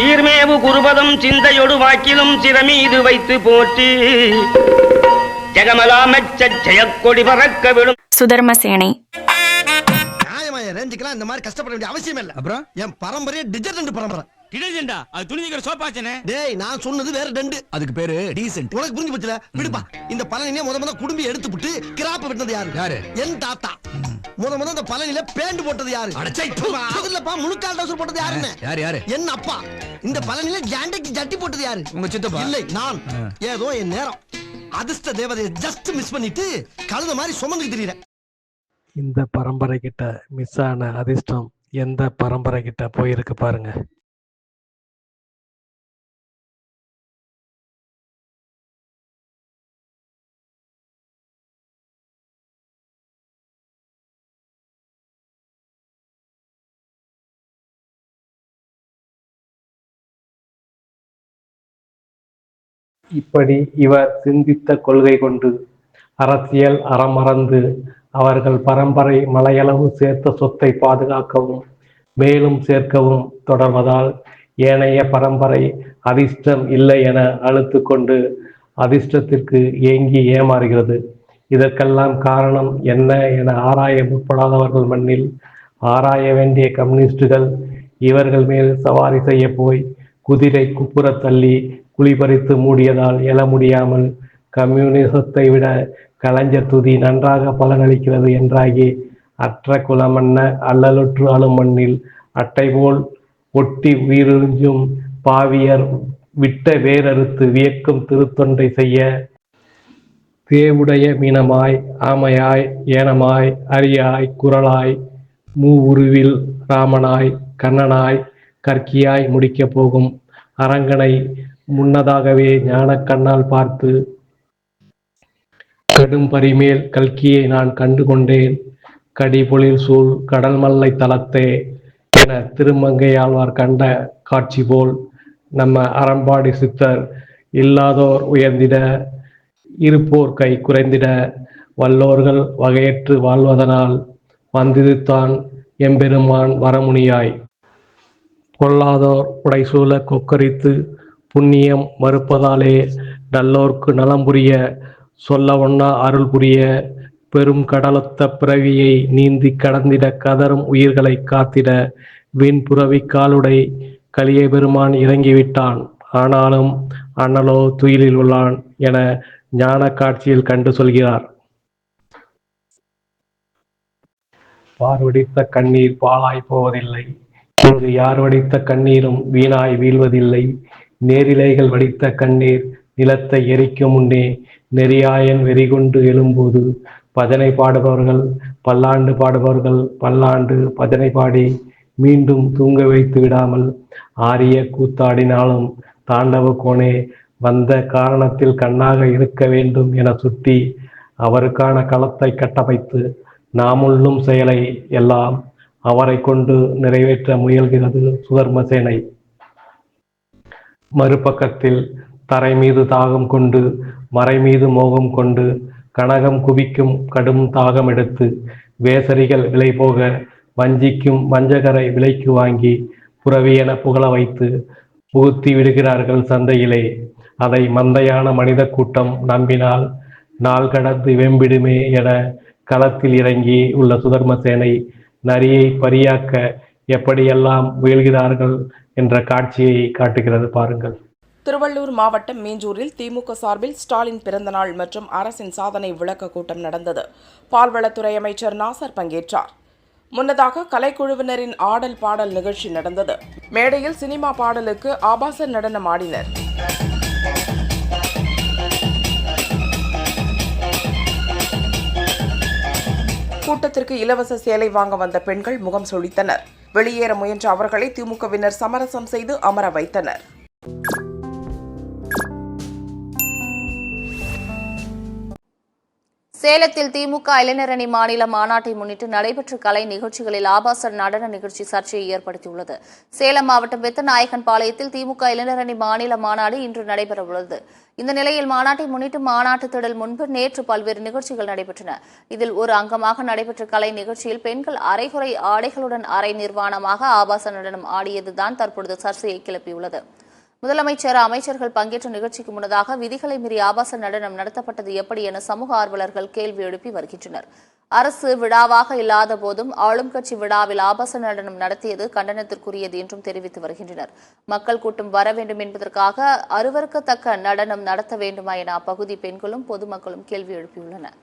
சீர்மேவு குருபதம் சிந்தையொடு வாக்கிலும் சிறமீது வைத்து போற்றி. ஜெகமலாமச்ச ஜெயக்கொடி பறக்க விடும். சுதர்மசேனை நியாயമായ ரேஞ்சுக்கெல்லாம் இந்த மாதிரி கஷ்டப்பட வேண்டிய அவசியம் இல்ல. அப்புறம்? என் பரம்பரையே டிஜர்டன்ட் பரம்பரை. டிடர்ஜென்டா அது துணிஞ்சிக்கிற சோப்பாச்சனே டேய் நான் சொன்னது வேற டண்டு அதுக்கு பேரு டீசென்ட் உனக்கு புரிஞ்சு போச்சுல? விடுப்பா. இந்த பழனியே முத முத குடும்பி எடுத்து விட்டு கிராப்ப வெட்டினது யாரு? யாரு? என் தாத்தா. முத முத இந்த பழனியில பேண்ட் போட்டது யாரு? அடச்சை, அது இல்லப்பா முழுக்கால் டவுசர் போட்டது யாருன்னு? யாரு யாரு? என் அப்பா. இந்த பழனியில ஜாண்டைக்கு ஜட்டி போட்டது யாரு? உங்க சித்தப்பா? இல்லை நான். ஏதோ என் நேரம். அதிர்ஷ்ட தேவதையை ஜஸ்ட் மிஸ் பண்ணிட்டு கழுத மாதிரி சுமந்து திரியறேன் இந்த பரம்பரை கிட்ட மிஸ் ஆன அதிர்ஷ்டம் எந்த பரம்பரை கிட்ட போயிருக்கு பாருங்க. இப்படி இவர் சிந்தித்த கொள்கை கொண்டு அரசியல் அறமறந்து அவர்கள் பரம்பரை மலையளவு சேர்த்த சொத்தை பாதுகாக்கவும் மேலும் சேர்க்கவும் தொடர்வதால் ஏனைய பரம்பரை அதிர்ஷ்டம் இல்லை என அழுத்து கொண்டு அதிர்ஷ்டத்திற்கு ஏங்கி ஏமாறுகிறது. இதற்கெல்லாம் காரணம் என்ன என ஆராய முற்படாதவர்கள் மண்ணில் ஆராய வேண்டிய கம்யூனிஸ்டுகள் இவர்கள் மேல் சவாரி செய்ய போய் குதிரை குப்புற தள்ளி குழிபறித்து மூடியதால் எழ முடியாமல் கம்யூனிசத்தை விட கலைஞர் துதி நன்றாக பலனளிக்கிறது என்றாகி அற்ற குலமன்ன அல்லலுற்று ஆளும் மண்ணில் அட்டை போல் ஒட்டி உயிரிழுஞ்சும் பாவியர் விட்ட வேரறுத்து வியக்கும் திருத்தொண்டை செய்ய தேவுடைய மீனமாய் ஆமையாய் ஏனமாய் அரியாய் குரலாய் மூவுருவில் ராமனாய் கண்ணனாய் கற்கியாய் முடிக்கப் போகும் அரங்கனை முன்னதாகவே ஞானக் கண்ணால் பார்த்து கடும் பரிமேல் கல்கியை நான் கண்டு கொண்டேன் கடிபொழில் சூழ் கடல் மல்லை தலத்தே என திருமங்கையாழ்வார் கண்ட காட்சி போல் நம்ம அறம்பாடி சித்தர் இல்லாதோர் உயர்ந்திட இருப்போர் கை குறைந்திட வல்லோர்கள் வகையற்று வாழ்வதனால் வந்திதுத்தான் எம்பெருமான் வரமுனியாய். பொல்லாதோர் உடைசூழ கொக்கரித்து புண்ணியம் மறுப்பதாலே நல்லோர்க்கு நலம் புரிய சொல்ல ஒண்ணா அருள் புரிய பெரும் கடலொத்த பிறவியை நீந்தி கடந்திட கதரும் உயிர்களை காத்திட வீண் புறவி காலுடை கலிய பெருமான் இறங்கிவிட்டான். ஆனாலும் அண்ணலோ துயிலில் உள்ளான் என ஞான காட்சியில் கண்டு சொல்கிறார். பார்வடித்த கண்ணீர் பாழாய் போவதில்லை. இங்கு யார் வடித்த கண்ணீரும் வீணாய் வீழ்வதில்லை. நேரிலைகள் வடித்த கண்ணீர் நிலத்தை எரிக்கும் முன்னே நெறியாயன் வெறிகொண்டு எழும்போது பஜனை பாடுபவர்கள் பல்லாண்டு பாடுபவர்கள் பல்லாண்டு பஜனை பாடி மீண்டும் தூங்க வைத்து விடாமல் ஆரிய கூத்தாடினாலும் தாண்டவ கோணே வந்த காரணத்தில் கண்ணாக இருக்க வேண்டும் என சுட்டி அவருக்கான களத்தை கட்டமைத்து நாமுள்ளும் செயலை எல்லாம் அவரை கொண்டு நிறைவேற்ற முயல்கிறது சுதர்மசேனை. மறுபக்கத்தில் தரை மீது தாகம் கொண்டு மறை மீது மோகம் கொண்டு கனகம் குவிக்கும் கடும் தாகம் எடுத்து வேசரிகள் விலை போக வஞ்சிக்கும் வஞ்சகரை விலைக்கு வாங்கி புறவி என புகழ வைத்து புகுத்தி விடுகிறார்கள் சந்தையிலே. அதை மந்தையான மனித கூட்டம் நம்பினால் நாள் கடந்து வெம்பிடுமே என களத்தில் இறங்கி உள்ள சுதர்மசேனை நரியை பரியாக்க எப்படியெல்லாம் முயல்கிறார்கள் என்ற காட்சியை காட்டுகிறது. பாருங்கள். திருவள்ளூர் மாவட்டம் மீஞ்சூரில் திமுக சார்பில் ஸ்டாலின் பிறந்தநாள் மற்றும் அரசின் சாதனை விளக்க கூட்டம் நடந்தது. பால்வளத்துறை அமைச்சர் நாசர் பங்கேற்றார். முன்னதாக கலைக்குழுவினரின் ஆடல் பாடல் நிகழ்ச்சி நடந்தது. மேடையில் சினிமா பாடலுக்கு ஆபாச நடனம் ஆடினர். கூட்டத்திற்கு இலவச சேலை வாங்க வந்த பெண்கள் முகம் சொலித்தனர் வெளியேற முயன்ற அவர்களை திமுகவினர் சமரசம் செய்து அமர வைத்தனர். சேலத்தில் திமுக இளைஞரணி மாநில மாநாட்டை முன்னிட்டு நடைபெற்ற கலை நிகழ்ச்சிகளில் ஆபாச நடன நிகழ்ச்சி சர்ச்சையை ஏற்படுத்தியுள்ளது. சேலம் மாவட்டம் பெத்தநாயக்கன் பாளையத்தில் திமுக இளைஞரணி மாநில மாநாடு இன்று நடைபெறவுள்ளது. இந்த நிலையில் மாநாட்டை முன்னிட்டு மாநாட்டு திடல் முன்பு நேற்று பல்வேறு நிகழ்ச்சிகள் நடைபெற்றன. இதில் ஒரு அங்கமாக நடைபெற்ற கலை நிகழ்ச்சியில் பெண்கள் அரைகுறை ஆடைகளுடன் அரை நிர்வாணமாக ஆபாச நடனம் ஆடியதுதான் தற்பொழுது சர்ச்சையை கிளப்பியுள்ளது. முதலமைச்சர் அமைச்சர்கள் பங்கேற்ற நிகழ்ச்சிக்கு முன்னதாக விதிகளை மீறி ஆபாச நடனம் நடத்தப்பட்டது எப்படி என சமூக ஆர்வலர்கள் கேள்வி எழுப்பி வருகின்றனர். அரசு விழாவாக இல்லாத போதும் ஆளும் கட்சி விழாவில் ஆபாச நடனம் நடத்தியது கண்டனத்திற்குரியது என்றும் தெரிவித்து வருகின்றனர். மக்கள் கூட்டம் வர வேண்டும் என்பதற்காக அருவருக்கத்தக்க நடனம் நடத்த வேண்டுமா என அப்பகுதி பெண்களும் பொதுமக்களும் கேள்வி எழுப்பியுள்ளனர்.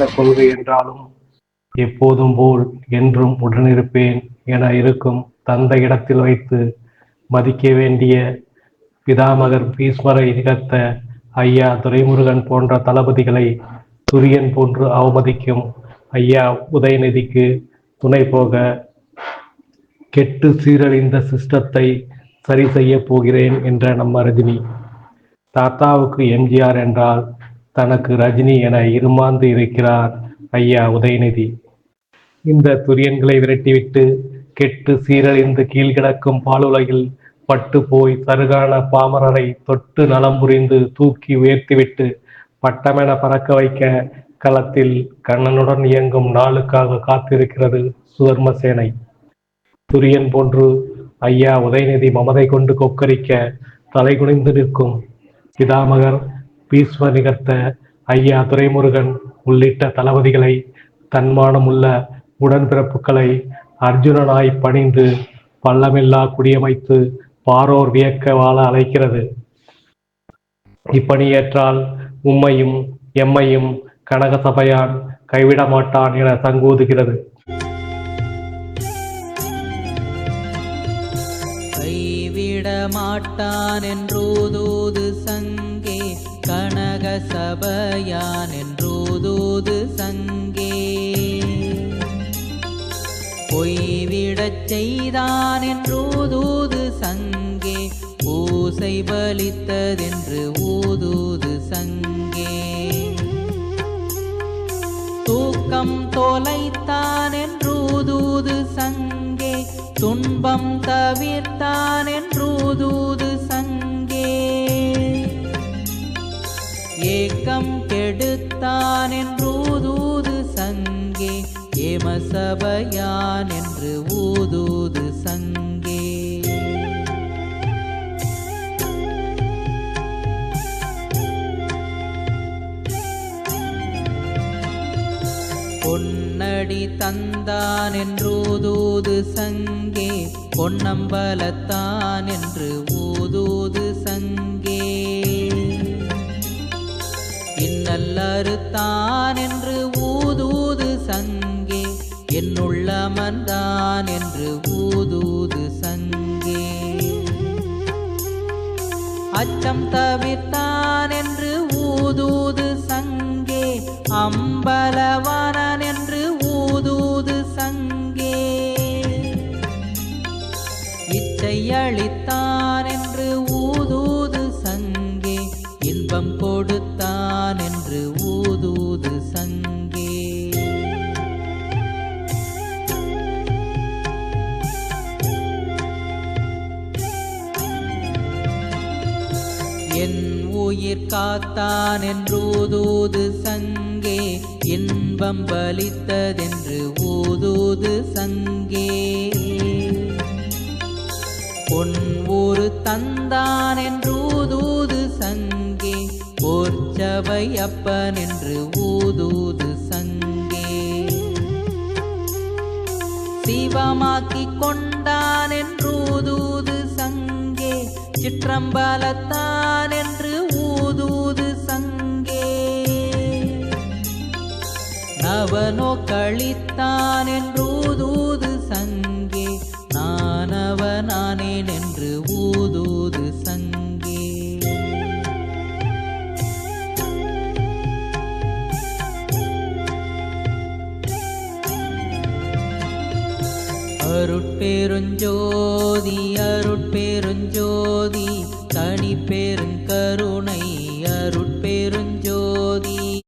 சார்ந்த கொள்கை என்றாலும் எப்போதும் போல் என்றும் உடனிருப்பேன் என இருக்கும் தந்த இடத்தில் வைத்து மதிக்க வேண்டிய பிதாமகர் பீஸ்மரை நிகழ்த்த ஐயா துரைமுருகன் போன்ற தளபதிகளை துரியன் போன்று அவமதிக்கும் ஐயா உதயநிதிக்கு துணை போக கெட்டு சீரழிந்த சிஸ்டத்தை சரி செய்ய போகிறேன் என்ற நம்ம ரஜினி தாத்தாவுக்கு எம்ஜிஆர் என்றால் தனக்கு ரஜினி என இருமாந்து இருக்கிறார். ஐயா உதயநிதி. இந்த துரியன்களை விரட்டிவிட்டு கெட்டு சீரழிந்து கீழ்கிடக்கும் பாலுலகில் பட்டு போய் சருகான பாமரரை தொட்டு நலம் புரிந்து தூக்கி உயர்த்திவிட்டு பட்டமென பறக்க வைக்க களத்தில் கண்ணனுடன் இயங்கும் நாளுக்காக காத்திருக்கிறது சுதர்ம சேனை துரியன் போன்று ஐயா உதயநிதி மமதை கொண்டு கொக்கரிக்க தலைகுனிந்து நிற்கும். பிதாமகர் பீஸ்ம நிகர்த்த ஐயா துரைமுருகன் உள்ளிட்ட தளபதிகளை தன்மானமுள்ள உடன்பிறப்புகளை அர்ஜுனனாய் பணிந்து பள்ளமில்லா குடியமைத்து பாரோர் வியக்க வாழ அழைக்கிறது. இப்பணியேற்றால் உம்மையும் எம்மையும் கனக சபையான் கைவிட மாட்டான் என சங்கூதுகிறது. கைவிட மாட்டான் என்றோதோ கனக என்றோதோது சங்கே. பொய்விடச் செய்தான் என்றோதோது சங்கே. பூசை பலித்ததென்று ஊதூது சங்கே. தூக்கம் தொலைத்தான் என்றூதூது சங்கே. துன்பம் தவிர்த்தான் என்றூதூது சங்கே. ஏக்கம் கெடுத்தான் என்று ஊதூது சங்கே. ஏமசபையான் என்று ஊதூது சங்கே. பொன்னடி தந்தான் என்று ஊதூது சங்கே. பொன்னம்பலத்தான் என்று ஊதூது நல்லறுத்தான் என்று ஊதூது சங்கே. என்னுள்ள மந்தான் என்று ஊதூது சங்கே. அச்சம் தவிர்த்தான் என்று ஊதூது சங்கே. அம்பலவானன் என்று ஊதூது சங்கே. இச்சை அளித்தான் காத்தான் என்றூதூது சங்கே இன்பம் பலித்ததென்று ஊதூது சங்கே. பொன் ஊரு தந்தான் என்றூதூது சங்கே போர்ச்சவை அப்பன் என்று ஊதூது சங்கே. சிவமாக்கி கொண்டான் என்றூதூது சங்கே சிற்றம்பலத்தான் ಅವನೋ ಕಳಿತ್ತಾನೆಂದು ಊದೂದು ಸಂಗೆ ನಾನವನಾನೇನೆಂದು ಊದೂದು ಸಂಗೆ அருட்பெருஞ்சோதி அருட்பெருஞ்சோதி தனிப்பெரு